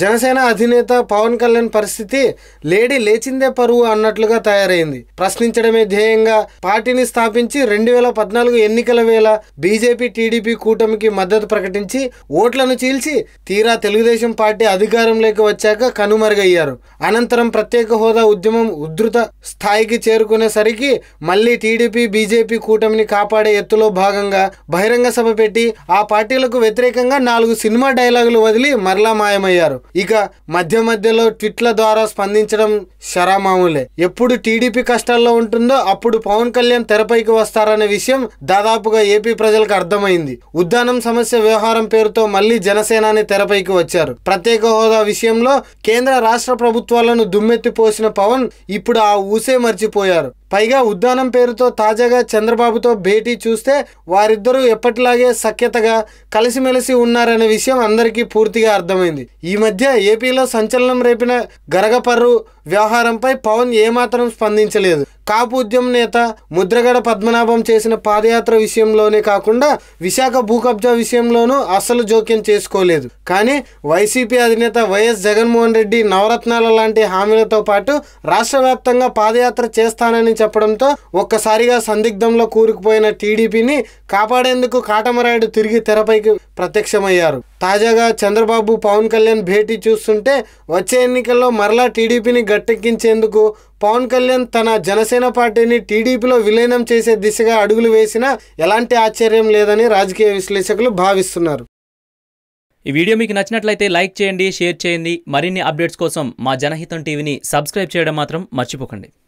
జనసేన అధినేత పవన్ కళ్యాణ్ పరిస్థితి లేడీ లేచిందే పరువు అన్నట్లుగా తయారైంది. ప్రశ్నించడమే ధ్యేయంగా పార్టీని స్థాపించి రెండు వేల పద్నాలుగు ఎన్నికల వేళ బీజేపీ టీడీపీ కూటమికి మద్దతు ప్రకటించి ఓట్లను చీల్చి తీరా తెలుగుదేశం పార్టీ అధికారంలోకి వచ్చాక కనుమరుగయ్యారు. అనంతరం ప్రత్యేక హోదా ఉద్యమం ఉధృత స్థాయికి చేరుకునేసరికి మళ్ళీ టీడీపీ బీజేపీ కూటమిని కాపాడే ఎత్తులో భాగంగా బహిరంగ సభ పెట్టి ఆ పార్టీలకు వ్యతిరేకంగా నాలుగు సినిమా డైలాగులు వదిలి మరలా మాయమయ్యారు. ఇక మధ్య మధ్యలో ట్విట్ల ద్వారా స్పందించడం శరామామూలే. ఎప్పుడు టీడీపీ కష్టాల్లో ఉంటుందో అప్పుడు పవన్ కళ్యాణ్ తెరపైకి వస్తారనే విషయం దాదాపుగా ఏపీ ప్రజలకు అర్థమైంది. ఉద్దానం సమస్య వ్యవహారం పేరుతో మళ్ళీ జనసేనాని తెరపైకి వచ్చారు. ప్రత్యేక హోదా విషయంలో కేంద్ర రాష్ట్ర ప్రభుత్వాలను దుమ్మెత్తి పోసిన పవన్ ఇప్పుడు ఆ ఊసే మర్చిపోయారు. పైగా ఉద్దానం పేరుతో తాజాగా చంద్రబాబుతో భేటీ చూస్తే వారిద్దరూ ఎప్పటిలాగే సఖ్యతగా కలిసిమెలిసి ఉన్నారనే విషయం అందరికీ పూర్తిగా అర్థమైంది. ఈ మధ్య ఏపీలో సంచలనం రేపిన గరగపర్రు వ్యవహారంపై పవన్ ఏమాత్రం స్పందించలేదు. కాపు ఉద్యమ నేత ముద్రగడ పద్మనాభం చేసిన పాదయాత్ర విషయంలోనే కాకుండా విశాఖ భూ కబ్జా విషయంలోనూ అస్సలు జోక్యం చేసుకోలేదు. కానీ వైసీపీ అధినేత వైఎస్ జగన్మోహన్ రెడ్డి నవరత్నాల లాంటి హామీలతో పాటు రాష్ట్ర వ్యాప్తంగా పాదయాత్ర చేస్తానని చెప్పడంతో ఒక్కసారిగా సందిగ్ధంలో కూరుకుపోయిన టీడీపీని కాపాడేందుకు కాటమరాయుడు తిరిగి తెరపైకి ప్రత్యక్షమయ్యారు. తాజాగా చంద్రబాబు పవన్ కళ్యాణ్ భేటీ చూస్తుంటే వచ్చే ఎన్నికల్లో మరలా టీడీపీని గట్టెక్కించేందుకు పవన్ కళ్యాణ్ తన జనసేన పార్టీని టీడీపీలో విలీనం చేసే దిశగా అడుగులు వేసినా ఎలాంటి ఆశ్చర్యం లేదని రాజకీయ విశ్లేషకులు భావిస్తున్నారు. ఈ వీడియో మీకు నచ్చినట్లయితే లైక్ చేయండి షేర్ చేయండి. మరిన్ని అప్డేట్స్ కోసం మా జనహితం టీవీని సబ్స్క్రైబ్ చేయడం మాత్రం మర్చిపోకండి.